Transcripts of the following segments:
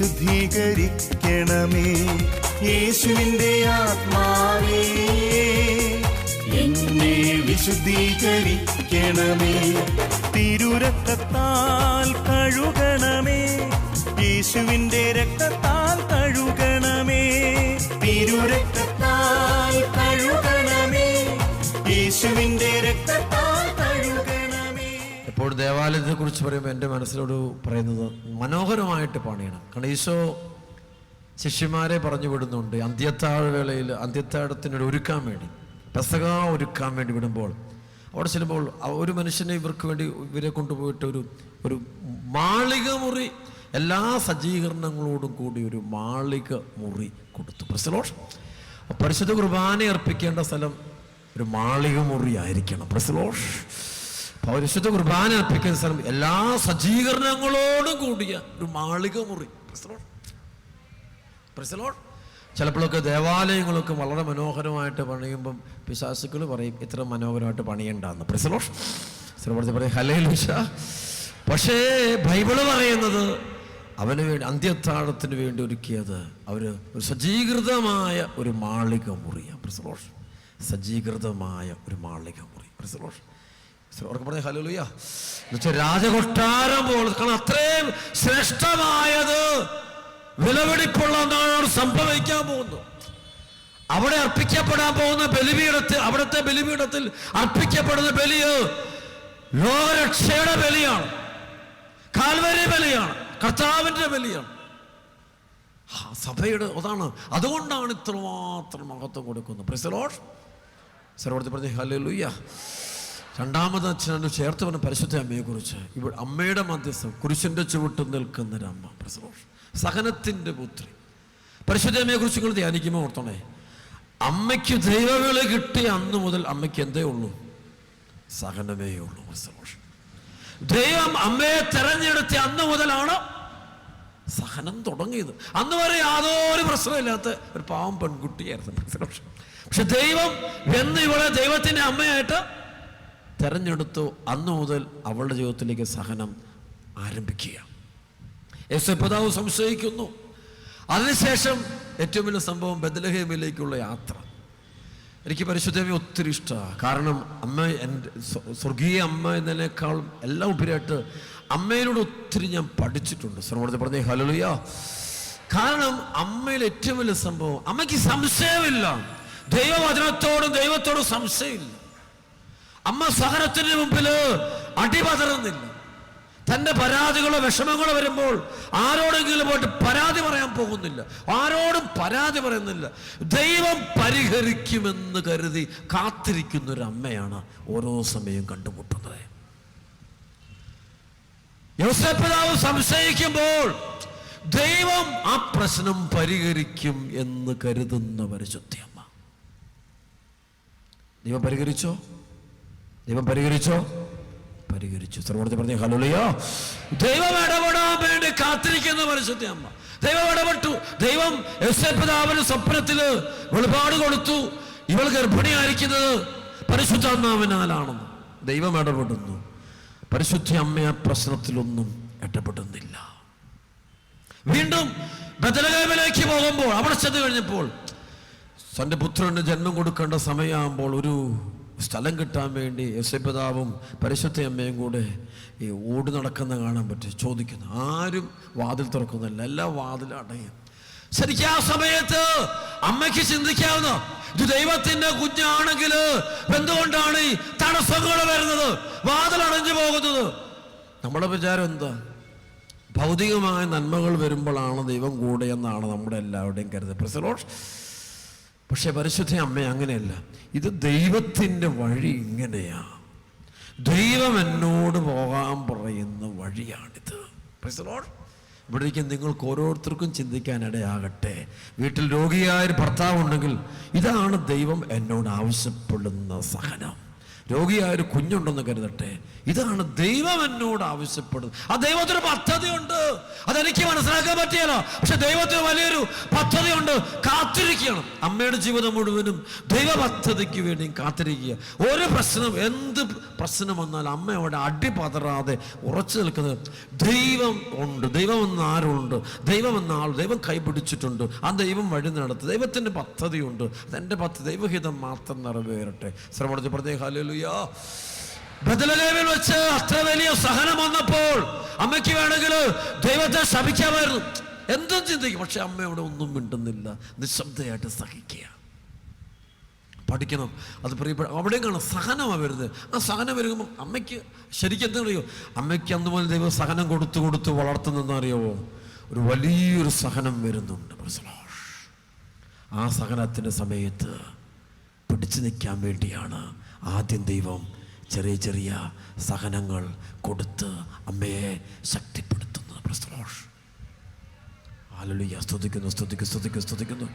വിശുദ്ധീകരിക്കണമേ യേശുവിന്റെ ആത്മാവേ എന്നെ വിശുദ്ധീകരിക്കണമേ. തിരുരക്തത്താൽ കഴുകണമേ യേശുവിന്റെ രക്തത്താൽ കഴുകണമേ. തിരുരക്തത്താൽ എപ്പോഴും ദേവാലയത്തെ കുറിച്ച് പറയുമ്പോൾ എന്റെ മനസ്സിലോട് പറയുന്നത് മനോഹരമായിട്ട് പണിയണം. കാരണം ഈശോ ശിഷ്യന്മാരെ പറഞ്ഞു വിടുന്നുണ്ട്. അന്ത്യത്താഴ വേളയിൽ അന്ത്യത്താഴത്തിനൊരു ഒരുക്കാൻ വേണ്ടി പെസക ഒരുക്കാൻ വേണ്ടി വിടുമ്പോൾ അവിടെ ചെല്ലുമ്പോൾ ആ ഒരു മനുഷ്യനെ ഇവർക്ക് വേണ്ടി ഇവരെ കൊണ്ടുപോയിട്ട് ഒരു ഒരു മാളിക മുറി എല്ലാ സജ്ജീകരണങ്ങളോടും കൂടി ഒരു മാളിക മുറി കൊടുത്തു പ്രസലോഷ് പരിശുദ്ധ കുർബാന അർപ്പിക്കേണ്ട സ്ഥലം ഒരു മാളിക മുറി ആയിരിക്കണം പ്രസലോഷ് പരിശുദ്ധ കുർബാന അർപ്പിക്കുന്ന സ്ഥലം എല്ലാ സജ്ജീകരണങ്ങളോടും കൂടിയ ഒരു മാളിക മുറി. ചിലപ്പോഴൊക്കെ ദേവാലയങ്ങളൊക്കെ വളരെ മനോഹരമായിട്ട് പണിയുമ്പം പിശാസുക്കൾ പറയും ഇത്ര മനോഹരമായിട്ട് പണിയണ്ടെന്ന്. പ്രസലോഷ് ചിലപ്പോഴത്തെ പറയും ഹലേ ലുഷ പക്ഷേ ബൈബിൾ പറയുന്നത് അവന് വേണ്ടി അന്ത്യത്താഴത്തിന് വേണ്ടി ഒരുക്കിയത് അവർ ഒരു സജ്ജീകൃതമായ ഒരു മാളിക മുറിയാണ്. പ്രസലോഷ് സജ്ജീകൃതമായ ഒരു മാളിക മുറി. പ്രസലോഷ് പറഞ്ഞ ഹലോലുയ എന്നുവെച്ചാൽ രാജകൊട്ടാരം പോലെ കാരണം അത്രയും ശ്രേഷ്ഠമായത് വിലപിടിപ്പുള്ള ഒന്നാണ് സംഭവിക്കാൻ പോകുന്നു അവിടെ അർപ്പിക്കപ്പെടാൻ പോകുന്ന ബലിപീഠത്തിൽ അവിടുത്തെ ബലിപീഠത്തിൽ അർപ്പിക്കപ്പെടുന്ന ബലിയ് ലോകരക്ഷയുടെ ബലിയാണ്. കാൽവരി ബലിയാണ്. കർത്താവിന്റെ ബലിയാണ്. സഭയുടെ അതാണ്. അതുകൊണ്ടാണ് ഇത്രമാത്രം മഹത്വം കൊടുക്കുന്നത്. പ്രിസലോഷ് പറഞ്ഞു പറഞ്ഞ ഹല്ലേലൂയ. രണ്ടാമത് അച്ഛനോട് ചേർത്ത് പറഞ്ഞ പരിശുദ്ധ അമ്മയെക്കുറിച്ച് ഇവിടെ അമ്മയുടെ മധ്യസ്ഥം കുരിശിന്റെ ചുവട്ട് നിൽക്കുന്നൊരമ്മ പ്രസവോഷ് സഹനത്തിന്റെ പുത്രി. പരിശുദ്ധ അമ്മയെക്കുറിച്ച് നിങ്ങൾ ധ്യാനിക്കുമ്പോൾ ഓർത്തണേ. അമ്മയ്ക്ക് ദൈവവിളി കിട്ടിയ അന്ന് മുതൽ അമ്മയ്ക്ക് എന്തേ ഉള്ളൂ? സഹനമേ ഉള്ളൂ. പ്രസവോഷ് ദൈവം അമ്മയെ തെരഞ്ഞെടുത്ത അന്ന് മുതലാണ് സഹനം തുടങ്ങിയത്. അന്ന് വരെ യാതൊരു പ്രശ്നമില്ലാത്ത ഒരു പാവം പെൺകുട്ടിയായിരുന്നു. പ്രസവോഷം പക്ഷെ ദൈവം എന്ന് ഇവളെ ദൈവത്തിന്റെ അമ്മയായിട്ട് തെരഞ്ഞെടുത്തു അന്നു മുതൽ അവളുടെ ജീവിതത്തിലേക്ക് സഹനം ആരംഭിക്കുക. യേശുപിതാവ് സംശയിക്കുന്നു. അതിനുശേഷം ഏറ്റവും വലിയ സംഭവം ബദലഹേമിലേക്കുള്ള യാത്ര. എനിക്ക് പരിശുദ്ധമേ ഒത്തിരി ഇഷ്ടമാണ് കാരണം അമ്മ എന്റെ സ്വർഗീയ അമ്മ എന്നതിനേക്കാളും എല്ലാം ഉപരിയായിട്ട് അമ്മയിലൂടെ ഒത്തിരി ഞാൻ പഠിച്ചിട്ടുണ്ട്. സർവോടത്തെ പറഞ്ഞേ ഹലലുയ കാരണം അമ്മയിൽ ഏറ്റവും വലിയ സംഭവം അമ്മയ്ക്ക് സംശയമില്ല. ദൈവവചനത്തോടും ദൈവത്തോടും സംശയമില്ല. അമ്മ സഹനത്തിന് മുമ്പിൽ അടിപതറുന്നില്ല. തന്റെ പരാതികളോ വിഷമങ്ങളോ വരുമ്പോൾ ആരോടെങ്കിലും പോയിട്ട് പരാതി പറയാൻ പോകുന്നില്ല. ആരോടും പരാതി പറയുന്നില്ല. ദൈവം പരിഹരിക്കുമെന്ന് കരുതി കാത്തിരിക്കുന്ന ഒരു അമ്മയാണ് ഓരോ സമയം കണ്ടുമുട്ടുന്നത്. യോസപ്പിതാവ് സംശയിക്കുമ്പോൾ ദൈവം ആ പ്രശ്നം പരിഹരിക്കും എന്ന് കരുതുന്ന പരിശുദ്ധ അമ്മ ദൈവം പരിഹരിച്ചോ? ദൈവം പരിഹരിച്ചോ? പരിഹരിച്ചു. സർവോടത്തെ പറഞ്ഞു ഹലോളിയോ ദൈവം ഇടപെടാൻ വേണ്ടി കാത്തിരിക്കുന്ന പരിശുദ്ധ അമ്മ. ദൈവം ഇടപെട്ടു. ദൈവം യൗസേപ്പിതാവിന് സ്വപ്നത്തിൽ വെളിപാട് കൊടുത്തു. ഇവൾ ഗർഭിണിയായിരിക്കുന്നത് പരിശുദ്ധാത്മാവിനാലാണെന്ന് ദൈവം ഇടപെടുന്നു. പരിശുദ്ധ അമ്മ ആ പ്രശ്നത്തിലൊന്നും ഇടപെടുന്നില്ല. വീണ്ടും ബദലഗേമിലേക്ക് പോകുമ്പോൾ അവിടെ ചെന്ന് കഴിഞ്ഞപ്പോൾ തന്റെ പുത്രന് ജന്മം കൊടുക്കേണ്ട സമയമാകുമ്പോൾ ഒരു സ്ഥലം കിട്ടാൻ വേണ്ടി യശപിതാവും പരിശുദ്ധ അമ്മയും കൂടെ ഈ ഓടി നടക്കുന്ന കാണാൻ പറ്റും. ചോദിക്കുന്നു. ആരും വാതിൽ തുറക്കുന്നില്ല എല്ലാ വാതിലും അടയും. ശരിക്കും ആ സമയത്ത് അമ്മയ്ക്ക് ചിന്തിക്കാവുന്ന ഇത് ദൈവത്തിന്റെ കുഞ്ഞാണെങ്കിൽ എന്തുകൊണ്ടാണ് ഈ തടസ്സങ്ങൾ വരുന്നത്? വാതിൽ അടഞ്ഞു പോകുന്നത്. നമ്മുടെ വിചാരം എന്താ? ഭൗതികമായ നന്മകൾ വരുമ്പോഴാണ് ദൈവം കൂടെ എന്നാണ് നമ്മുടെ എല്ലാവരുടെയും കരുത് പ്രസലോഷ് പക്ഷെ പരിശുദ്ധ അമ്മ അങ്ങനെയല്ല. ഇത് ദൈവത്തിന്റെ വഴി ഇങ്ങനെയാ. ദൈവം എന്നോട് പോകാൻ പറയുന്ന വഴിയാണിത്. ഇവിടേക്ക് നിങ്ങൾക്ക് ഓരോരുത്തർക്കും ചിന്തിക്കാനിടയാകട്ടെ വീട്ടിൽ രോഗിയായ ഒരു ഭർത്താവ് ഉണ്ടെങ്കിൽ ഇതാണ് ദൈവം എന്നോട് ആവശ്യപ്പെടുന്ന സഹനം. രോഗിയായ ഒരു കുഞ്ഞുണ്ടെന്ന് കരുതട്ടെ. ഇതാണ് ദൈവം എന്നോട് ആവശ്യപ്പെടുന്നത്. ആ ദൈവത്തിന് പദ്ധതിയുണ്ട്. അതെനിക്ക് മനസ്സിലാക്കാൻ പറ്റിയല്ലോ. പക്ഷെ ദൈവത്തിന് വലിയൊരു പദ്ധതിയുണ്ട്. കാത്തിരിക്കണം. അമ്മയുടെ ജീവിതം മുഴുവനും ദൈവ പദ്ധതിക്ക് വേണ്ടി കാത്തിരിക്കുക. ഒരു പ്രശ്നം എന്ത് പ്രശ്നം വന്നാലും അമ്മ അവിടെ അടി പതറാതെ ഉറച്ചു നിൽക്കുന്നത് ദൈവം ഉണ്ട്. ദൈവം എന്ന ആരുണ്ട്? ദൈവം എന്ന ആൾ ദൈവം കൈപിടിച്ചിട്ടുണ്ട് ആ ദൈവം വഴി നടത്തും. ദൈവത്തിന്റെ പദ്ധതിയുണ്ട്. അതെന്റെ പദ്ധതി ദൈവഹിതം മാത്രം നിറവേറട്ടെ. ശ്രമണിച്ച് പ്രത്യേക ഹാലുയാ ബദലലേവിൽ വെച്ച് അത്ര വലിയ സഹനം വന്നപ്പോൾ അമ്മയ്ക്ക് വേണമെങ്കിൽ ദൈവത്തെ ശപിക്കാമായിരുന്നു. എന്തും ചിന്തിക്കും. പക്ഷെ അമ്മ അവിടെ ഒന്നും മിണ്ടുന്നില്ല. നിശബ്ദയായിട്ട് സഹിക്കുക. പഠിക്കണം. അത് പ്രിയപ്പെട്ട അവിടെയും കാണാം. സഹനമാണ് വരുന്നത്. ആ സഹനം വരുമ്പോൾ അമ്മയ്ക്ക് ശരിക്കും എന്താ അറിയോ? അമ്മയ്ക്ക് അന്നുപോലെ ദൈവം സഹനം കൊടുത്തു കൊടുത്ത് വളർത്തുന്നെന്ന് അറിയാവോ? ഒരു വലിയൊരു സഹനം വരുന്നുണ്ട്. ആ സഹനത്തിന്റെ സമയത്ത് പിടിച്ചു നിൽക്കാൻ വേണ്ടിയാണ് ആദ്യം ദൈവം ചെറിയ ചെറിയ സഹനങ്ങൾ കൊടുത്ത് അമ്മയെ ശക്തിപ്പെടുത്തുന്നത് പ്രസ്തോഷ് ആലുലിയ സ്തുതിക്കുന്നു സ്തുതിക്കുന്നു സ്തുതിക്കുന്നു സ്തുതിക്കുന്നു.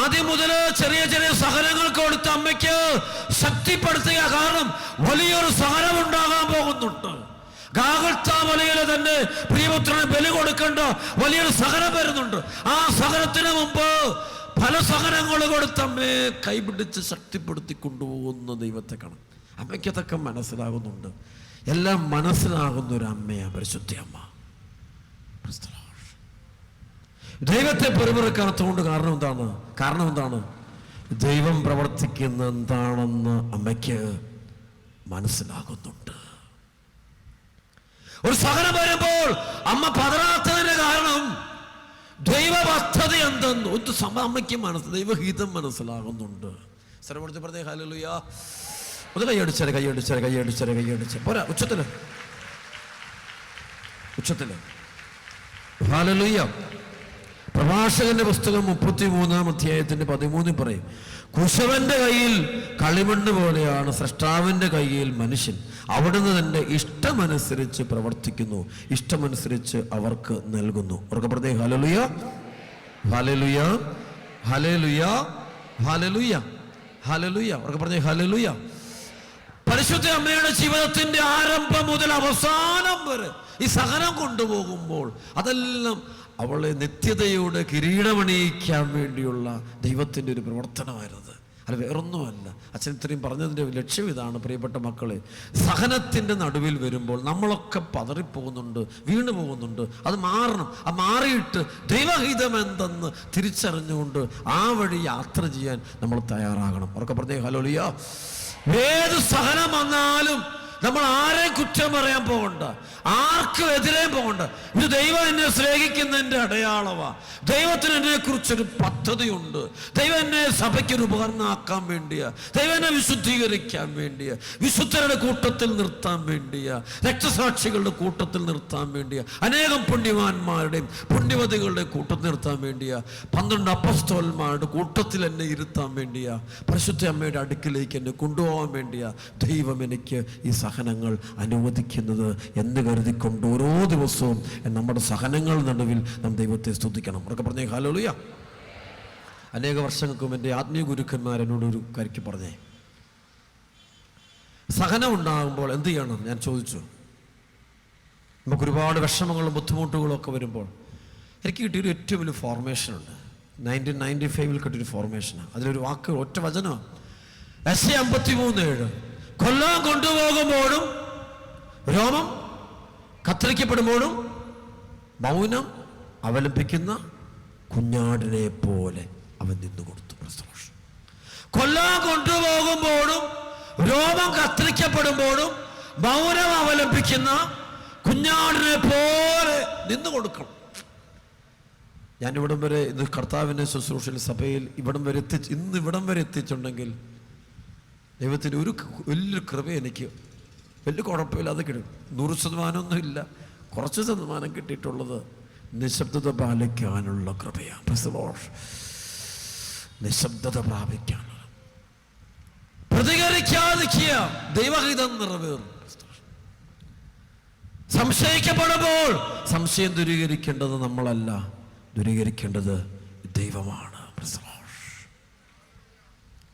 ആദ്യം മുതൽ ചെറിയ ചെറിയ സഹനങ്ങൾ കൊടുത്ത് അമ്മയ്ക്ക് ശക്തിപ്പെടുത്തുക കാരണം വലിയൊരു സഹനം ഉണ്ടാകാൻ പോകുന്നുണ്ട് ഗാഗൾത്താമലയിൽ തന്നെ പ്രിയപുത്രന് ബലി കൊടുക്കേണ്ട വലിയൊരു സഹനം വരുന്നുണ്ട്. ആ സഹനത്തിന് മുമ്പ് പല സഹനങ്ങൾ കൊടുത്തമ്മേ കൈപിടിച്ച് ശക്തിപ്പെടുത്തി കൊണ്ടുപോകുന്ന ദൈവത്തെ കാണാം. അമ്മയ്ക്കതൊക്കെ മനസ്സിലാകുന്നുണ്ട്. എല്ലാം മനസ്സിലാകുന്ന ഒരു അമ്മയാണ് പരിശുദ്ധ അമ്മ. ദൈവത്തെ പെരുമിറക്കാത്തതുകൊണ്ട് കാരണം എന്താണ്? കാരണം എന്താണ്? ദൈവം പ്രവർത്തിക്കുന്ന എന്താണെന്ന് അമ്മയ്ക്ക് മനസ്സിലാകുന്നുണ്ട്. ഒരു സഹനം വരുമ്പോൾ അമ്മ പതറാത്തതിന് കാരണം ദൈവ പദ്ധതി എന്തെന്ന് ഒരു സമ അമ്മയ്ക്ക് മനസ്സ് ദൈവഹിതം മനസ്സിലാകുന്നുണ്ട്. സ്ഥലപ്പെടുത്തി പറഞ്ഞേ ഹാലുയാ ഒന്ന് കൈയടിച്ചാരെ കൈയടിച്ചാരെ കൈയടിച്ചാരെ കൈയടിച്ച പോരാ ഉച്ചത്തിൽ. ഉച്ചത്തിൽ. ഹാലലുയ്യ പ്രഭാഷകന്റെ പുസ്തകം മുപ്പത്തി മൂന്നാം അധ്യായത്തിന്റെ പതിമൂന്നിൽ പറയും കുശവന്റെ കയ്യിൽ കളിമണ്ണ് പോലെയാണ് സൃഷ്ടാവിന്റെ കയ്യിൽ മനുഷ്യൻ. അവിടുന്ന് തന്നെ ഇഷ്ടമനുസരിച്ച് പ്രവർത്തിക്കുന്നു. ഇഷ്ടമനുസരിച്ച് അവർക്ക് നൽകുന്നു. ഉറക്കപ്പെടുത്തേ ഹലലുയ ഹലലുയ ഹലലുയ ഹലലുയ ഹലലുയ ഉറക്കപ്പെടുത്തേ ഹലലുയ പരിശുദ്ധ അമ്മയുടെ ജീവിതത്തിന്റെ ആരംഭം മുതൽ അവസാനം വരെ ഈ സഹനം കൊണ്ടുപോകുമ്പോൾ അതെല്ലാം അവളെ നിത്യതയോടെ കിരീടമണിയിക്കാൻ വേണ്ടിയുള്ള ദൈവത്തിന്റെ ഒരു പ്രവർത്തനമായിരുന്നത് അത് വേറൊന്നുമല്ല. അച്ഛൻ ഇത്രയും പറഞ്ഞതിന്റെ ലക്ഷ്യം ഇതാണ് പ്രിയപ്പെട്ട മക്കളെ. സഹനത്തിന്റെ നടുവിൽ വരുമ്പോൾ നമ്മളൊക്കെ പതറിപ്പോകുന്നുണ്ട് വീണു പോകുന്നുണ്ട് അത് മാറണം. ആ മാറിയിട്ട് ദൈവഹിതം എന്തെന്ന് തിരിച്ചറിഞ്ഞുകൊണ്ട് ആ വഴി യാത്ര ചെയ്യാൻ നമ്മൾ തയ്യാറാകണം. ഉറക്കെ പറഞ്ഞേ ഹലോലിയ ഏത് സഹനം വന്നാലും നമ്മൾ ആരെയും കുറ്റം പറയാൻ പോകണ്ട. ആർക്കും എതിരെയും പോകണ്ട. ഇത് ദൈവം എന്നെ സ്നേഹിക്കുന്നതിന്റെ അടയാളമാ ദൈവത്തിന് എന്നെ കുറിച്ചൊരു പദ്ധതിയുണ്ട്. ദൈവം എന്നെ സഭയ്ക്കൊരു ഉപകരണമാക്കാൻ വേണ്ടിയാ. ദൈവം എന്നെ വിശുദ്ധീകരിക്കാൻ വേണ്ടിയാ. വിശുദ്ധരുടെ കൂട്ടത്തിൽ നിർത്താൻ വേണ്ടിയാ. രക്തസാക്ഷികളുടെ കൂട്ടത്തിൽ നിർത്താൻ വേണ്ടിയാ. അനേകം പുണ്യവാന്മാരുടെയും പുണ്യവതികളുടെയും കൂട്ടത്തിൽ നിർത്താൻ വേണ്ടിയാ. പന്ത്രണ്ട് അപ്പസ്തോന്മാരുടെ കൂട്ടത്തിൽ എന്നെ ഇരുത്താൻ വേണ്ടിയാ. പരിശുദ്ധ അമ്മയുടെ അടുക്കിലേക്ക് എന്നെ കൊണ്ടുപോകാൻ വേണ്ടിയാ. ദൈവം എനിക്ക് ഈ സഹനങ്ങൾ അനുവദിക്കുന്നത് എന്ന് കരുതിക്കൊണ്ട് ഓരോ ദിവസവും നമ്മുടെ സഹനങ്ങൾ നടുവിൽ നാം ദൈവത്തെ സ്തുതിക്കണം. ഉറക്കെ പറഞ്ഞേ ഹാലോളിയ അനേക വർഷങ്ങൾക്കും എന്റെ ആത്മീയ ഗുരുക്കന്മാർ ഒരു കരിക്ക് പറഞ്ഞേ. സഹനം ഉണ്ടാകുമ്പോൾ എന്ത് ചെയ്യണം? ഞാൻ ചോദിച്ചു. നമുക്ക് ഒരുപാട് വിഷമങ്ങളും ബുദ്ധിമുട്ടുകളും ഒക്കെ വരുമ്പോൾ എനിക്ക് കിട്ടിയൊരു ഏറ്റവും വലിയ ഫോർമേഷനുണ്ട് നയന്റീൻ നയന്റി ഫൈവിൽ കിട്ടിയൊരു ഫോർമേഷനാണ് അതിലൊരു വാക്ക് ഒറ്റ വചനമാണ് എസ് എ അമ്പത്തി മൂന്ന് ഏഴ്. കൊല്ലാൻ കൊണ്ടുപോകുമ്പോഴും രോമം കത്തിരിക്കപ്പെടുമ്പോഴും മൗനം അവലംബിക്കുന്ന കുഞ്ഞാടിനെ പോലെ അവൻ നിന്നു കൊടുത്തു കൊല്ലാൻ കൊണ്ടുപോകുമ്പോഴും രോമം കത്തിരിക്കപ്പെടുമ്പോഴും മൗനം അവലംബിക്കുന്ന കുഞ്ഞാടിനെ പോലെ നിന്നു കൊടുക്കണം. ഞാൻ ഇവിടം വരെ ഇന്ന് കർത്താവിന്റെ ശുശ്രൂഷയിൽ സഭയിൽ ഇവിടം വരെ എത്തിച്ച് ഇന്ന് ഇവിടം വരെ എത്തിച്ചിട്ടുണ്ടെങ്കിൽ ദൈവത്തിന്റെ ഒരു വലിയൊരു കൃപ എനിക്ക് വലിയ കുഴപ്പമില്ലാതെ കിട്ടും. നൂറ് ശതമാനമൊന്നുമില്ല കുറച്ച് ശതമാനം കിട്ടിയിട്ടുള്ളത് നിശബ്ദത പാലിക്കാനുള്ള കൃപയാണ്. നിശബ്ദത പ്രാപിക്കാനുള്ള പ്രതികരിക്കാതിരിക്കുക. ദൈവഹിതം നിറവേറും. സംശയിക്കപ്പെടുമ്പോൾ സംശയം ദൂരീകരിക്കേണ്ടത് നമ്മളല്ല. ദൂരീകരിക്കേണ്ടത് ദൈവമാണ്.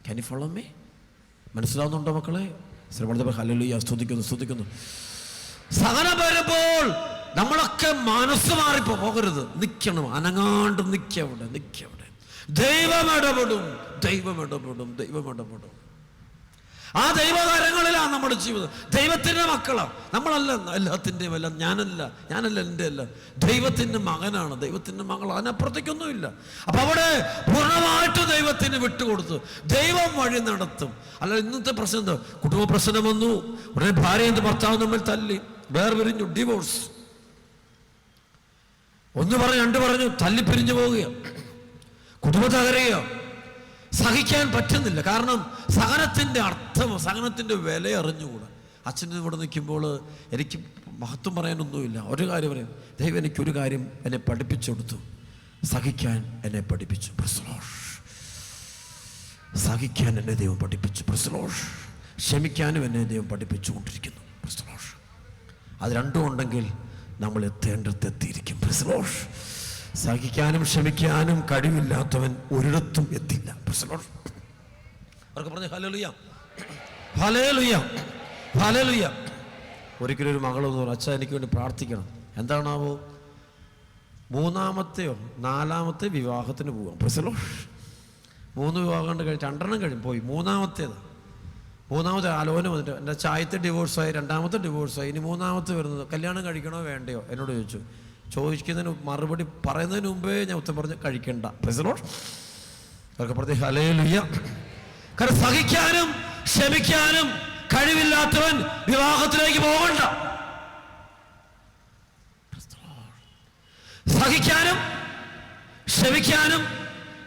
Can you? മനസ്സിലാവുന്നുണ്ടോ മക്കളെ? ശ്രമണത്തെ ഹല്ലേലൂയ. സ്തുതിക്കുന്നു സ്തുതിക്കുന്നു. സഹനം വരുമ്പോൾ നമ്മളൊക്കെ മനസ്സ് മാറിപ്പോ പോകരുത്. നിൽക്കണം അനങ്ങാണ്ട് നിൽക്കവിടെ നിൽക്കവിടെ ദൈവം ഇടപെടും. ദൈവം ഇടപെടും. ദൈവം ഇടപെടും. ആ ദൈവകാരങ്ങളിലാണ് നമ്മുടെ ജീവിതം. ദൈവത്തിന്റെ മക്കളാണ് നമ്മളല്ല എല്ലാത്തിന്റെയും അല്ല. ഞാനല്ല. ഞാനല്ല എന്റെ അല്ല. ദൈവത്തിന്റെ മകനാണ്. ദൈവത്തിന്റെ മകൾ അതിനപ്പുറത്തേക്കൊന്നുമില്ല. അപ്പം അവിടെ പൂർണമായിട്ട് ദൈവത്തിന് വിട്ടുകൊടുത്തു. ദൈവം വഴി നടത്തും. അല്ല ഇന്നത്തെ പ്രശ്നം എന്താ? കുടുംബ പ്രശ്നം വന്നു. ഉടനെ ഭാര്യ എന്ത് ഭർത്താവ് തമ്മിൽ തല്ലി. വേർപിരിഞ്ഞു ഡിവോഴ്സ് ഒന്ന് പറഞ്ഞു രണ്ട് പറഞ്ഞു തല്ലി പിരിഞ്ഞു പോവുകയാണ് കുടുംബ തകരുകയോ. സഹിക്കാൻ പറ്റുന്നില്ല. കാരണം സഹനത്തിന്റെ അർത്ഥം സഹനത്തിന്റെ വില അറിഞ്ഞുകൂടാ. അച്ഛൻ ഇവിടെ നിൽക്കുമ്പോൾ എനിക്ക് മഹത്വം പറയാനൊന്നുമില്ല. ഒരു കാര്യം പറയാം. ദൈവം എനിക്കൊരു കാര്യം എന്നെ പഠിപ്പിച്ചു കൊടുത്തു. സഹിക്കാൻ എന്നെ പഠിപ്പിച്ചു. പ്രസ്ലോഷ് സഹിക്കാൻ എന്നെ ദൈവം പഠിപ്പിച്ചു. പ്രസ്ലോഷ് ക്ഷമിക്കാനും എന്നെ ദൈവം പഠിപ്പിച്ചുകൊണ്ടിരിക്കുന്നു. പ്രസ്ലോഷ് അത് രണ്ടും ഉണ്ടെങ്കിൽ നമ്മൾ എത്തേണ്ടത് എത്തിയിരിക്കും. പ്രസ്ലോഷ് സഹിക്കാനും ക്ഷമിക്കാനും കഴിവില്ലാത്തവൻ ഒരിടത്തും എത്തില്ല. പ്രസ്ലോഷ് അവർക്ക് പറഞ്ഞു ഹലലുയ ഹലേലുയ ഹലേലുയ ഒരിക്കലും ഒരു മകളൊന്ന് പറഞ്ഞു അച്ഛാ എനിക്ക് വേണ്ടി പ്രാർത്ഥിക്കണം. എന്താണാവോ? മൂന്നാമത്തെയോ നാലാമത്തെ വിവാഹത്തിന് പോവാം. പ്രസലോഷ് മൂന്ന് വിവാഹം കൊണ്ട് കഴിഞ്ഞ് രണ്ടെണ്ണം കഴിഞ്ഞ് പോയി. മൂന്നാമത്തേത്. മൂന്നാമത്തെ ആലോചന വന്നിട്ട് എന്റെ ചായത്തെ ഡിവോഴ്സായി രണ്ടാമത്തെ ഡിവോഴ്സായി ഇനി മൂന്നാമത്തെ വരുന്നത് കല്യാണം കഴിക്കണോ വേണ്ടയോ? എന്നോട് ചോദിച്ചു. ചോദിക്കുന്നതിന് മറുപടി പറയുന്നതിന് മുമ്പേ ഞാൻ ഉത്തരം പറഞ്ഞ് കഴിക്കണ്ട. പ്രസലോഷ് അവർക്ക് പറഞ്ഞ് ഹലേ ലുയ്യ കാരണം സഹിക്കാനും ക്ഷമിക്കാനും കഴിവില്ലാത്തവൻ വിവാഹത്തിലേക്ക് പോകണ്ട. സഹിക്കാനും ക്ഷമിക്കാനും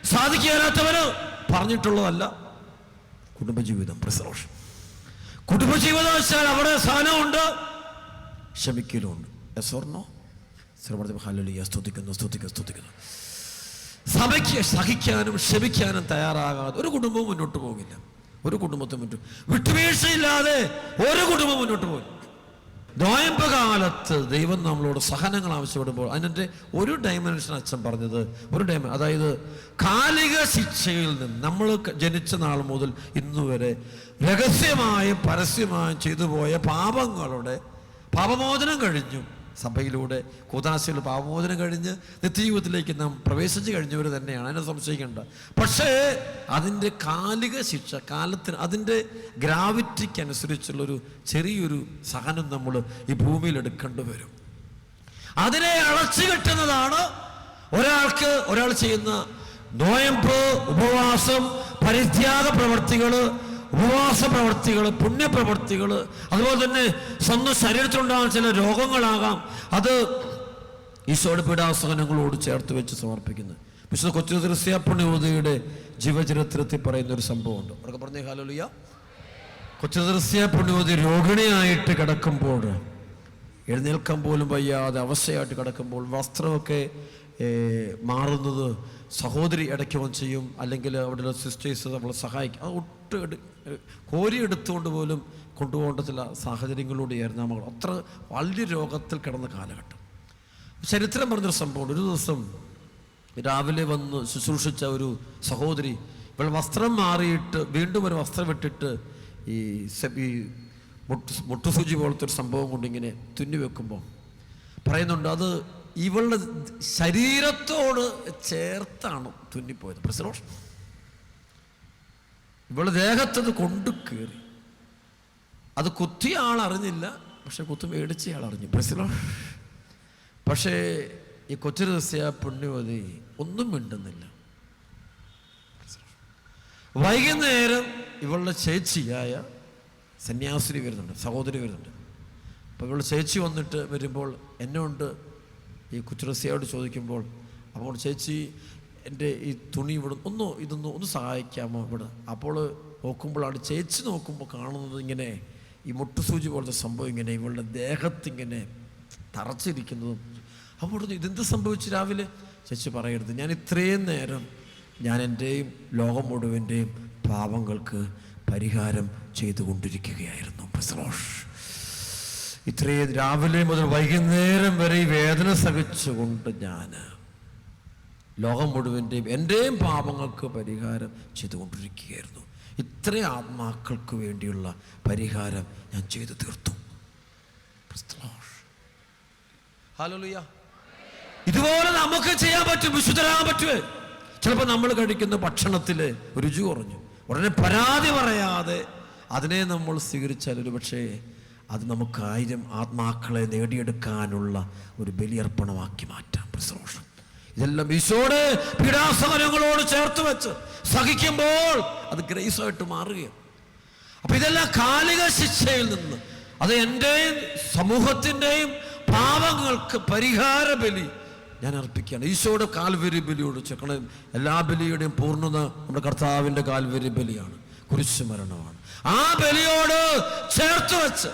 സാധിക്കാത്തവന് പറഞ്ഞിട്ടുള്ളതല്ല കുടുംബജീവിതം പ്രസലോഷം കുടുംബജീവിതം വെച്ചാൽ അവിടെ സഹനമുണ്ട് ക്ഷമിക്കലുമുണ്ട്. എസ് ഓർണോ ശ്രമത്തിൽ ഹല്ലേലൂയ. സ്തുതിക്കുന്നു സ്തുതിക്കുന്നു സ്തുതിക്കുന്നു. സഭയ്ക്ക് സഹിക്കാനും ക്ഷമിക്കാനും തയ്യാറാകാതെ ഒരു കുടുംബവും മുന്നോട്ട് പോകില്ല. ഒരു കുടുംബത്തെ മുന്നോട്ട് വിട്ടുവീഴ്ചയില്ലാതെ ഒരു കുടുംബം മുന്നോട്ട് പോകും നോയമ്പ് കാലത്ത് ദൈവം നമ്മളോട് സഹനങ്ങൾ ആവശ്യപ്പെടുമ്പോൾ അതിന്റെ ഒരു ഡയമെൻഷൻ അച്ഛൻ പറഞ്ഞത് ഒരു ഡയമ അതായത് കാലിക ശിക്ഷയിൽ നിന്ന് നമ്മൾ ജനിച്ച നാൾ മുതൽ ഇന്നുവരെ രഹസ്യമായും പരസ്യമായും ചെയ്തു പോയ പാപങ്ങളുടെ പാപമോചനം കഴിഞ്ഞു. സഭയിലൂടെ കൂതാശയിൽ പാവമോചനം കഴിഞ്ഞ് നിത്യജീവിതത്തിലേക്ക് നാം പ്രവേശിച്ചു കഴിഞ്ഞവർ തന്നെയാണ്. അതിനെ സംശയിക്കേണ്ട. പക്ഷേ അതിന്റെ കാലിക ശിക്ഷ കാലത്തിന് അതിന്റെ ഗ്രാവിറ്റിക്ക് അനുസരിച്ചുള്ളൊരു ചെറിയൊരു സഹനം നമ്മൾ ഈ ഭൂമിയിൽ എടുക്കേണ്ടി വരും. അതിനെ അളച്ചു കെട്ടുന്നതാണ് ഒരാൾക്ക് ഒരാൾ ചെയ്യുന്ന നോയമ്പ് ഉപവാസം പരിത്യാഗ പ്രവർത്തികൾ ഉപവാസ പ്രവർത്തികൾ പുണ്യപ്രവർത്തികൾ അതുപോലെ തന്നെ സ്വന്തം ശരീരത്തിലുണ്ടാകുന്ന ചില രോഗങ്ങളാകാം. അത് ഈശോയുടെ പീഡാസഹനങ്ങളോട് ചേർത്ത് വെച്ച് സമർപ്പിക്കുന്നു. വിശുദ്ധ കൊച്ചു ദൃശ്യപ്പുണ്യവതിയുടെ പുണ്യവതിയുടെ ജീവചരിത്രത്തിൽ പറയുന്ന ഒരു സംഭവമുണ്ട്. അവർക്ക് പറഞ്ഞേ ഹാലോലിയ കൊച്ചു ദൃശ്യപ്പുണ്യവതി പുണ്യവതി രോഗിണിയായിട്ട് കിടക്കുമ്പോൾ എഴുന്നേൽക്കാൻ പോലും വയ്യാതെ അവസ്ഥയായിട്ട് കിടക്കുമ്പോൾ വസ്ത്രമൊക്കെ മാറുന്നത് സഹോദരി ഇടയ്ക്ക് ചെയ്യും അല്ലെങ്കിൽ അവിടെയുള്ള സിസ്റ്റേഴ്സ് നമ്മളെ സഹായിക്കും. അത് ഒട്ട് എടു കോരി എടുത്തുകൊണ്ട് പോലും കൊണ്ടുപോകേണ്ട ചില സാഹചര്യങ്ങളിലൂടെയായിരുന്നു നമ്മൾ അത്ര വലിയ രോഗത്തിൽ കിടന്ന കാലഘട്ടം. ചരിത്രം പറഞ്ഞൊരു സംഭവം ഒരു ദിവസം രാവിലെ വന്ന് ശുശ്രൂഷിച്ച ഒരു സഹോദരി ഇവൾ വസ്ത്രം മാറിയിട്ട് വീണ്ടും ഒരു വസ്ത്രം ഇട്ടിട്ട് ഈ മുട്ടു ഈ മുട്ട് മുട്ടുസൂചി പോലത്തെ ഒരു സംഭവം കൊണ്ടിങ്ങനെ തുന്നി വെക്കുമ്പോൾ പറയുന്നുണ്ട് അത് ഇവളുടെ ശരീരത്തോട് ചേർത്താണ് തുന്നിപ്പോയത്. പ്രസലോഷ് ഇവളുടെ ദേഹത്തത് കൊണ്ടു കയറി അത് കുത്തിയ ആൾ അറിഞ്ഞില്ല പക്ഷെ കുത്തു മേടിച്ച ആൾ അറിഞ്ഞു. മനസ്സിലാണ് പക്ഷേ ഈ കൊച്ചു രഹസ്യ പുണ്യവതി ഒന്നും മിണ്ടുന്നില്ല. വൈകുന്നേരം ഇവളുടെ ചേച്ചിയായ സന്യാസിനി വരുന്നുണ്ട് സഹോദരി വരുന്നുണ്ട്. അപ്പോൾ ഇവളുടെ ചേച്ചി വന്നിട്ട് വരുമ്പോൾ എന്നെ കൊണ്ട് ഈ കുച്ചുറസിയോട് ചോദിക്കുമ്പോൾ അപ്പോൾ ചേച്ചി എന്റെ ഈ തുണി ഇവിടെ ഒന്ന് ഇതൊന്ന് ഒന്ന് സഹായിക്കാമോ ഇവിടെ? അപ്പോൾ നോക്കുമ്പോഴാണ് ചേച്ചി നോക്കുമ്പോൾ കാണുന്നത് ഇങ്ങനെ ഈ മുട്ടുസൂചി പോലത്തെ സംഭവം ഇങ്ങനെ ഇവളുടെ ദേഹത്തിങ്ങനെ തറച്ചിരിക്കുന്നതും. അപ്പോൾ ഇതെന്ത് സംഭവിച്ചു രാവിലെ? ചേച്ചി പറയരുത് ഞാൻ ഇത്രയും നേരം ഞാൻ എന്റെയും ലോകം മുഴുവന്റെയും പാപങ്ങൾക്ക് പരിഹാരം ചെയ്തുകൊണ്ടിരിക്കുകയായിരുന്നു. ബസ്രോഷ് ഇത്രയും രാവിലെ മുതൽ വൈകുന്നേരം വരെ ഈ വേദന സഹിച്ചുകൊണ്ട് ഞാൻ ലോകം മുഴുവന്റെയും എന്റെയും പാപങ്ങൾക്ക് പരിഹാരം ചെയ്തുകൊണ്ടിരിക്കുകയായിരുന്നു. ഇത്ര ആത്മാക്കൾക്ക് വേണ്ടിയുള്ള പരിഹാരം ഞാൻ ചെയ്തു തീർത്തു. ഹല്ലേലൂയ. ഇതുപോലെ നമുക്ക് ചെയ്യാൻ പറ്റും വിശുദ്ധരാകാൻ പറ്റുമേ ചിലപ്പോൾ നമ്മൾ കഴിക്കുന്ന ഭക്ഷണത്തിൽ രുചി കുറഞ്ഞു. ഉടനെ പരാതി പറയാതെ അതിനെ നമ്മൾ സ്വീകരിച്ചാൽ ഒരു പക്ഷേ അത് നമുക്ക് ആയിരം ആത്മാക്കളെ നേടിയെടുക്കാനുള്ള ഒരു ബലിയർപ്പണമാക്കി മാറ്റാം. പ്രസവോഷം ഇതെല്ലാം ഈശോട് പീഡാസഹനങ്ങളോട് ചേർത്ത് വെച്ച് സഹിക്കുമ്പോൾ അത് ഗ്രേസായിട്ട് മാറുകയാണ്. അപ്പൊ ഇതെല്ലാം കാലിക ശിക്ഷയിൽ നിന്ന് അത് എന്റെയും സമൂഹത്തിന്റെയും പാപങ്ങൾക്ക് പരിഹാര ബലി ഞാൻ അർപ്പിക്കുകയാണ്. ഈശോയുടെ കാൽവരി ബലിയോട് ചെക്കണം എല്ലാ ബലിയുടെയും പൂർണത നമ്മുടെ കർത്താവിന്റെ കാൽവരി ബലിയാണ്. കുരിശു മരണമാണ്. ആ ബലിയോട് ചേർത്ത് വെച്ച്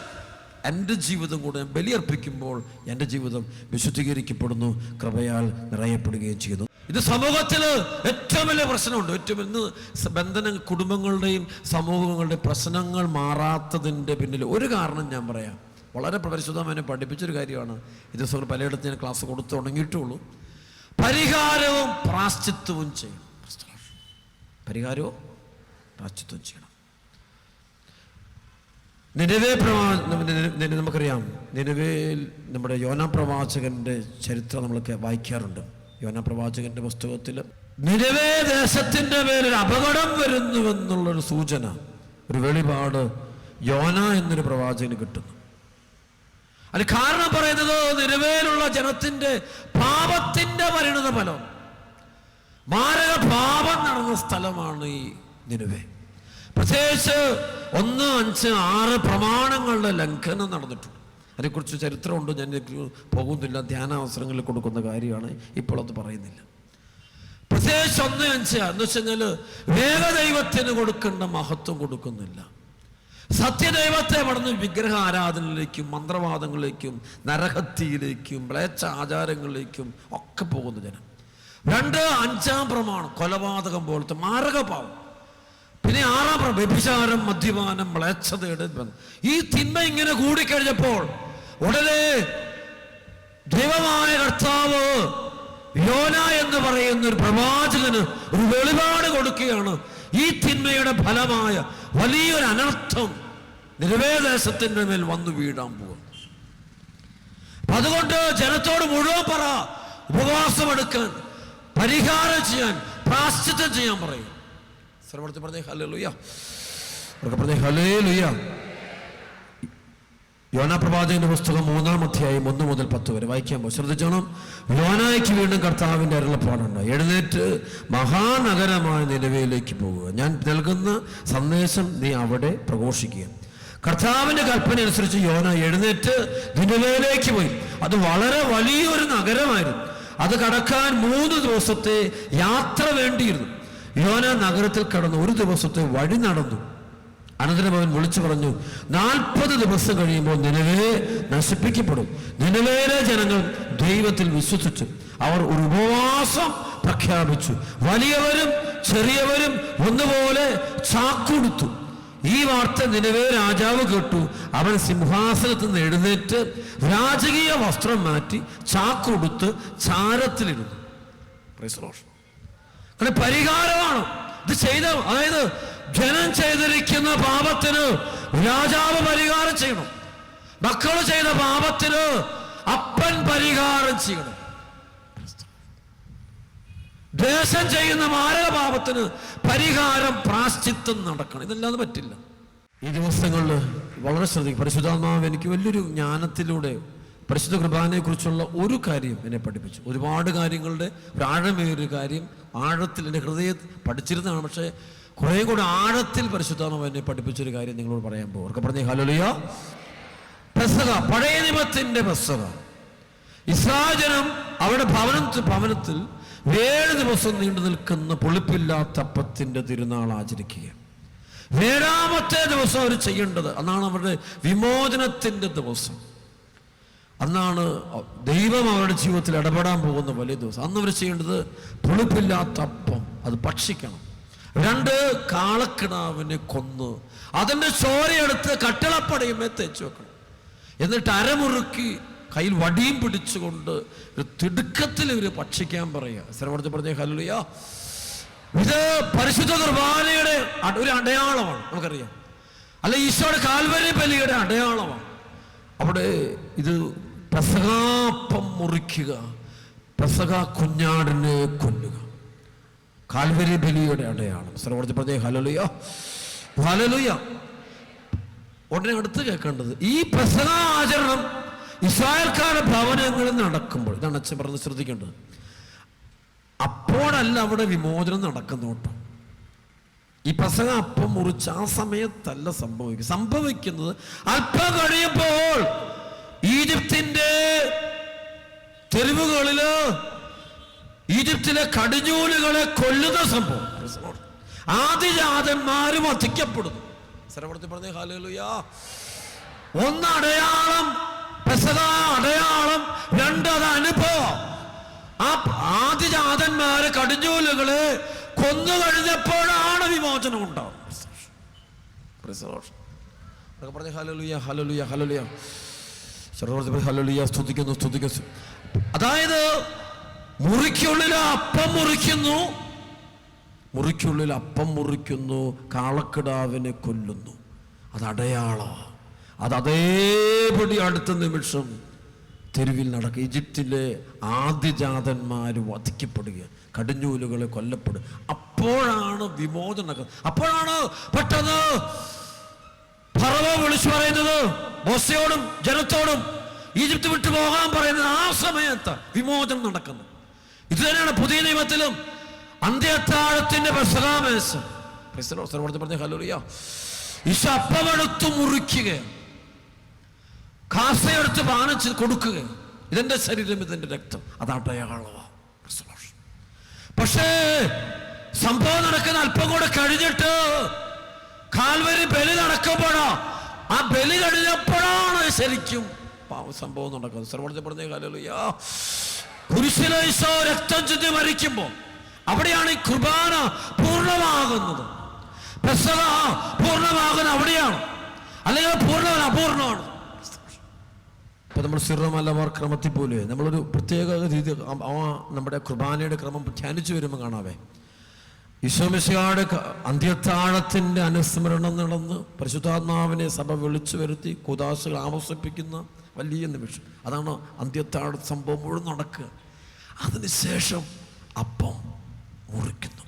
എന്റെ ജീവിതം കൂടെ ഞാൻ ബലിയർപ്പിക്കുമ്പോൾ എന്റെ ജീവിതം വിശുദ്ധീകരിക്കപ്പെടുന്നു കൃപയാൽ നിറയപ്പെടുകയും ചെയ്യുന്നു. ഇത് സമൂഹത്തിൽ ഏറ്റവും വലിയ പ്രശ്നമുണ്ട്. ഏറ്റവും ഇന്ന് ബന്ധന കുടുംബങ്ങളുടെയും സമൂഹങ്ങളുടെയും പ്രശ്നങ്ങൾ മാറാത്തതിന്റെ പിന്നിൽ ഒരു കാരണം ഞാൻ പറയാം. വളരെ പരിശുദ്ധമായി പഠിപ്പിച്ചൊരു കാര്യമാണ്. ഇത് ദിവസം പലയിടത്തും ഞാൻ ക്ലാസ് കൊടുത്തു തുടങ്ങിയിട്ടുള്ളൂ. പരിഹാരവും പ്രാശ്ചിത്വവും ചെയ്യണം. പരിഹാരവും പ്രാശ്ചിത്വം ചെയ്യണം. നിലവേ പ്രവാ നമുക്കറിയാം. നിലവേൽ നമ്മുടെ യോന പ്രവാചകന്റെ ചരിത്രം നമ്മളൊക്കെ വായിക്കാറുണ്ട്. യോന പ്രവാചകന്റെ പുസ്തകത്തിൽ നിലവേ ദേശത്തിന്റെ മേലൊരു അപകടം വരുന്നുവെന്നുള്ളൊരു സൂചന ഒരു വെളിപാട് യോന എന്നൊരു പ്രവാചകന് കിട്ടുന്നു. അത് കാരണം പറയുന്നത് നിലവേലുള്ള ജനത്തിന്റെ പാപത്തിന്റെ പരിണിത ഫലം മാരക പാപം നടന്ന സ്ഥലമാണ് ഈ നിനുവേ പ്രത്യേകിച്ച് ഒന്ന് അഞ്ച് ആറ് പ്രമാണങ്ങളുടെ ലംഘനം നടന്നിട്ടുണ്ട്. അതിനെക്കുറിച്ച് ചരിത്രമുണ്ട്. ഞാൻ പോകുന്നില്ല. ധ്യാനാവസരങ്ങളിൽ കൊടുക്കുന്ന കാര്യമാണ്. ഇപ്പോൾ അത് പറയുന്നില്ല. പ്രത്യേകിച്ച് ഒന്ന് അഞ്ച് എന്ന് വെച്ച് കഴിഞ്ഞാൽ വേഗദൈവത്തിന് കൊടുക്കേണ്ട മഹത്വം കൊടുക്കുന്നില്ല. സത്യദൈവത്തെ വളർന്ന് വിഗ്രഹ ആരാധനയിലേക്കും മന്ത്രവാദങ്ങളിലേക്കും നരഹത്തിയിലേക്കും മ്ലേച്ഛ ആചാരങ്ങളിലേക്കും ഒക്കെ പോകുന്ന ജനം. രണ്ട് അഞ്ചാം പ്രമാണം കൊലപാതകം പോലത്തെ മാരകപാവം പിന്നെ ആറാം വ്യഭിചാരം മദ്യപാനം മ്ലേച്ഛതയുടെ ഈ തിന്മ ഇങ്ങനെ കൂടിക്കഴിഞ്ഞപ്പോൾ ഉടനെ ദൈവമായ കർത്താവ് യോന എന്ന് പറയുന്ന ഒരു പ്രവാചകന് ഒരു വെളിപാട് കൊടുക്കുകയാണ്. ഈ തിന്മയുടെ ഫലമായ വലിയൊരു അനർത്ഥം നിരവേദേശത്തിന്റെ മേൽ വന്നു വീഴാൻ പോകുന്നു. അപ്പൊ അതുകൊണ്ട് ജനത്തോട് മുഴുവൻ പറ ഉപവാസമെടുക്കാൻ പരിഹാരം ചെയ്യാൻ പ്രാശ്ചിത്യം ചെയ്യാൻ പറയും. പറഞ്ഞേ ലുയ്യ അവർക്ക് പറഞ്ഞേ ഹലേ യോന പ്രവാചകന്റെ പുസ്തകം മൂന്നാം അധ്യായം ഒന്ന് മുതൽ പത്ത് വരെ വായിക്കാൻ ശ്രദ്ധിച്ചോണം. യോനായ്ക്ക് വീണ്ടും കർത്താവിന്റെ അരുളപ്പാടുണ്ട് എഴുന്നേറ്റ് മഹാനഗരമായ നിലവിലേക്ക് പോകുക ഞാൻ നൽകുന്ന സന്ദേശം നീ അവിടെ പ്രഘോഷിക്കുക. കർത്താവിന്റെ കൽപ്പന അനുസരിച്ച് യോന എഴുന്നേറ്റ് നിലവിലേക്ക് പോയി. അത് വളരെ വലിയൊരു നഗരമായിരുന്നു. അത് കടക്കാൻ മൂന്ന് ദിവസത്തെ യാത്ര വേണ്ടിയിരുന്നു. യോന നഗരത്തിൽ കടന്നു ഒരു ദിവസത്തെ വഴി നടന്നു. അനന്തരം അവൻ വിളിച്ചു പറഞ്ഞു നാൽപ്പത് ദിവസം കഴിയുമ്പോൾ നിലവേ നശിപ്പിക്കപ്പെടും. നിലവേലെ ജനങ്ങൾ ദൈവത്തിൽ വിശ്വസിച്ചു. അവർ ഒരു ഉപവാസം പ്രഖ്യാപിച്ചു. വലിയവരും ചെറിയവരും ഒന്നുപോലെ ചാക്കുടുത്തു. ഈ വാർത്ത നിലവേ രാജാവ് കേട്ടു. അവൻ സിംഹാസനത്തിൽ നിന്ന് എഴുന്നേറ്റ് രാജകീയ വസ്ത്രം മാറ്റി ചാക്കുടുത്ത് ചാരത്തിലിരുന്നു. The പരിഹാരമാണ്. ഇത് ചെയ്ത അതായത് ജനം ചെയ്തിരിക്കുന്ന പാപത്തിന് രാജാവ് പരിഹാരം ചെയ്യണം. മക്കൾ ചെയ്ത പാപത്തിന് അപ്പൻ പരിഹാരം ചെയ്യണം. ദേശം ചെയ്യുന്ന മാരക പാപത്തിന് പരിഹാരം പ്രാശ്ചിത്തം നടക്കണം. ഇതല്ലാതെ പറ്റില്ല. ഈ ദിവസങ്ങളിൽ വളരെ ശ്രദ്ധിക്കും പരിശുദ്ധാത്മാവ് എനിക്ക് വലിയൊരു ജ്ഞാനത്തിലൂടെ പരിശുദ്ധ കുർബാനയെ കുറിച്ചുള്ള ഒരു കാര്യം എന്നെ പഠിപ്പിച്ചു. ഒരുപാട് കാര്യങ്ങളുടെ ഒരു ആഴമേറിയ കാര്യം ആഴത്തിൽ എന്റെ ഹൃദയ പഠിച്ചിരുന്നതാണ്. പക്ഷേ കുറേ കൂടെ ആഴത്തിൽ പരിശുദ്ധാത്മാവ് എന്നെ പഠിപ്പിച്ചൊരു കാര്യം നിങ്ങളോട് പറയാൻ പോകും. അവർക്ക് പറഞ്ഞേ ഹലോലിയ പെസക പഴയ നിയമത്തിന്റെ പെസക ഇസ്രാജനം അവിടെ ഭവനത്തിൽ ഭവനത്തിൽ ഏഴ് ദിവസം നീണ്ടു നിൽക്കുന്ന പൊളിപ്പില്ലാത്ത അപ്പത്തിന്റെ തിരുനാൾ ആചരിക്കുക ഏഴാമത്തെ ദിവസം അവർ ചെയ്യേണ്ടത്. അതാണ് അവരുടെ വിമോചനത്തിന്റെ ദിവസം. അന്നാണ് ദൈവം അവരുടെ ജീവിതത്തിൽ ഇടപെടാൻ പോകുന്ന വലിയ ദിവസം. അന്ന് അവർ ചെയ്യേണ്ടത് പുളിപ്പില്ലാത്ത അപ്പം അത് ഭക്ഷിക്കണം. രണ്ട് കാളക്കിടാവിനെ കൊന്ന് അതിന്റെ ചോരയെടുത്ത് കട്ടിളപ്പടയുമേ തേച്ച് വെക്കണം. എന്നിട്ട് അരമുറുക്കി കയ്യിൽ വടിയും പിടിച്ചുകൊണ്ട് ഒരു തിടുക്കത്തിൽ ഇവർ ഭക്ഷിക്കാൻ പറയുക. സ്ഥലപ്പെടുത്തി പറഞ്ഞ ഹല്ലുയ ഇത് പരിശുദ്ധ കുർബാനയുടെ ഒരു അടയാളമാണ്. നമുക്കറിയാം. അല്ല ഈശോയുടെ കാൽവരി ബലിയുടെ അടയാളമാണ്. അവിടെ ഇത് പെസകാപ്പം മുറിക്കുക പെസക കുഞ്ഞാടിനെ കൊല്ലുക. കാൽവരി ബലിയുടെ അടയാളം. സർവർത്തി പറഞ്ഞേ ഹലലുയ ഹലലുയ ഉടനെ അടുത്ത് കേൾക്കേണ്ടത് ഈ പെസക ആചരണം ഇസ്രായേൽക്കാര ഭവനങ്ങളിൽ നടക്കുമ്പോൾ ഇതാണ് അച്ഛൻ പറഞ്ഞ് ശ്രദ്ധിക്കേണ്ടത്. അപ്പോഴല്ല അവിടെ വിമോചനം നടക്കുന്നു കേട്ടോ. ഈ പ്രസംഗ അപ്പം മുറിച്ച് ആ സമയത്തല്ല സംഭവിക്കുക. സംഭവിക്കുന്നത് അല്പം കഴിയുമ്പോൾ ഈജിപ്തിന്റെ തെരുവുകളിൽ ഈജിപ്തിലെ കടിഞ്ഞൂലുകളെ കൊല്ലുന്ന സംഭവം. ആദിജാതന്മാര് വധിക്കപ്പെടുന്നു. സ്ഥലപ്പെടുത്തി പറഞ്ഞ ഹാലുയാ ഒന്ന് അടയാളം അടയാളം രണ്ട് അത് അനുഭവം. ആ ആദിജാതന്മാര് കടിഞ്ഞൂലുകൾ കൊന്നു കഴിഞ്ഞപ്പോഴാണ് വിമോചനം ഉണ്ടാവും പറഞ്ഞ ഹലലുയ ഹലലുയ ഹലലുയ ഹലലുയ സ്തുതിക്കുന്നു സ്തുതിക്കുന്നു. അതായത് മുറിക്കുള്ളിൽ അപ്പം മുറിക്കുന്നു. മുറിക്കുള്ളിൽ അപ്പം മുറിക്കുന്നു കാളക്കിടാവിനെ കൊല്ലുന്നു. അത് അടയാളമാണ് അത് അതേപടി അടുത്ത നിമിഷം തെരുവിൽ നടക്കുക ഈജിപ്തിലെ ആദ്യജാതന്മാർ വധിക്കപ്പെടുക. കടിഞ്ഞൂലുകളെ കൊല്ലപ്പെടുക. അപ്പോഴാണ് വിമോചനം അപ്പോഴാണ് പെട്ടെന്ന് ഫറവ വിളിച്ചു പറയുന്നത് മോശയോടും ജനത്തോടും ഈജിപ്ത് വിട്ടു പോകാൻ പറയുന്നത് ആ സമയത്ത് വിമോചനം നടക്കുന്നു. ഇത് തന്നെയാണ് പുതിയ നിയമത്തിലും അന്ത്യത്താഴത്തിന്റെ പ്രസകാമേശം പറഞ്ഞ ഹലോറിയ ഈശോ അപ്പമെടുത്ത് കാസയെടുത്ത് പാനിച്ച് കൊടുക്കുക. ഇതെന്റെ ശരീരം ഇതെന്റെ രക്തം. അതാട്ടയാളവാ പക്ഷേ സംഭവം നടക്കുന്ന അല്പം കൂടെ കഴിഞ്ഞിട്ട് കാൽവരി ബലി നടക്കുമ്പോഴോ ആ ബലി കഴിഞ്ഞപ്പോഴാണ് ശരിക്കും സംഭവം നടക്കുന്നത്. ശ്രവണത്തിൽ പറഞ്ഞ രക്തം ചുറ്റി മരിക്കുമ്പോൾ അവിടെയാണ് ഈ കുർബാന പൂർണമാകുന്നത്. പ്രസവ പൂർണമാകുന്നത് അവിടെയാണ്. അല്ലെങ്കിൽ പൂർണമല്ല അപൂർണമാണ്. ഇപ്പൊ നമ്മൾ സിറമലവാർ ക്രമത്തിൽ പോലെ നമ്മളൊരു പ്രത്യേക രീതി ആ നമ്മുടെ കുർബാനയുടെ ക്രമം ധ്യാനിച്ചു വരുമ്പോൾ കാണാവേ. ഈശോമിശയുടെ അന്ത്യത്താഴത്തിന്റെ അനുസ്മരണം നടന്ന് പരിശുദ്ധാത്മാവിനെ സഭ വിളിച്ചു വരുത്തി കുദാശകൾ ആവസിപ്പിക്കുന്ന വലിയ നിമിഷം. അതാണ് അന്ത്യത്താഴ സംഭവം മുഴുവൻ നടക്കുക. അതിനുശേഷം അപ്പം മുറിക്കുന്നു.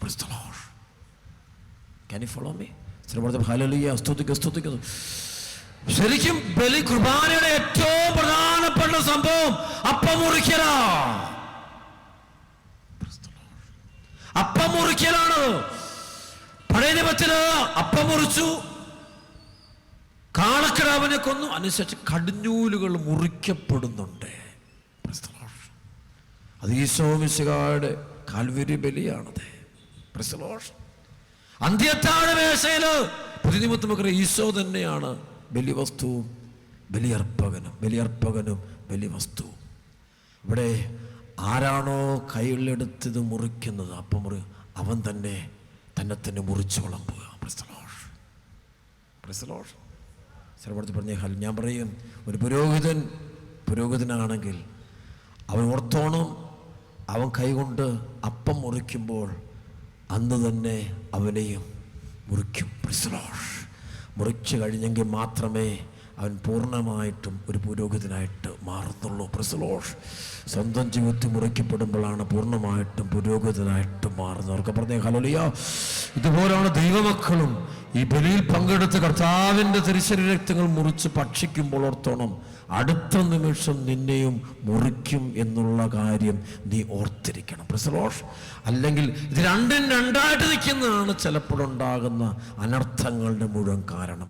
ശരിക്കും ബലി കുർബാനയുടെ ഏറ്റവും പ്രധാനപ്പെട്ട സംഭവം അപ്പം മുറിക്കല അപ്പം മുറിക്കലാണ് പഴയ നിയമത്തിൽ അപ്പം മുറിച്ചു കാളക്കിടാവിനെ കൊന്നു. അനുസരിച്ച് കടിഞ്ഞൂലുകൾ മുറിക്കപ്പെടുന്നുണ്ട്. അത് ഈശോമിശികായുടെ കാൽവരി ബലിയാണത്. അന്ത്യത്താണ് മേശയിൽ പുതിയ നിമിത്തം നമുക്കറിയാം ഈശോ തന്നെയാണ് ബലിവസ്തുവും ബലിയർപ്പകനും ബലിയർപ്പകനും ബലിവസ്തുവും. ഇവിടെ ആരാണോ കൈകളിലെടുത്തത് മുറിക്കുന്നത് അപ്പം മുറി അവൻ തന്നെ തന്നെ തന്നെ മുറിച്ചു വിളമ്പുക സ്ഥലപ്പെടുത്തി പറഞ്ഞ ഹൽ ഞാൻ പറയും ഒരു പുരോഹിതൻ പുരോഹിതനാണെങ്കിൽ അവൻ ഓർത്തോണം അവൻ കൈകൊണ്ട് അപ്പം മുറിക്കുമ്പോൾ അന്ന് തന്നെ അവനെയും മുറിക്കും. പ്രിസലോഷ് മുറിച്ചു കഴിഞ്ഞെങ്കിൽ മാത്രമേ അവൻ പൂർണമായിട്ടും ഒരു പുരോഗതിനായിട്ട് മാറുന്നുള്ളൂ പ്രസലോഷ് സ്വന്തം ജീവിതത്തിൽ മുറിക്കപ്പെടുമ്പോഴാണ് പൂർണമായിട്ടും പുരോഗതിനായിട്ട് മാറുന്നവർക്ക് പറഞ്ഞേ ഹലോലിയ ഇതുപോലാണ് ദൈവമക്കളും ഈ ബലിയിൽ പങ്കെടുത്ത് കർത്താവിന്റെ തിരിച്ചരി രക്തങ്ങൾ മുറിച്ച് ഭക്ഷിക്കുമ്പോൾ ഓർത്തോണം അടുത്ത നിമിഷം നിന്നെയും മുറിക്കും എന്നുള്ള കാര്യം നീ ഓർത്തിരിക്കണം. പ്രസലോഷ് അല്ലെങ്കിൽ ഇത് രണ്ടും രണ്ടായിട്ട് നിൽക്കുന്നതാണ് ചിലപ്പോഴുണ്ടാകുന്ന അനർത്ഥങ്ങളുടെ മുഴുവൻ കാരണം.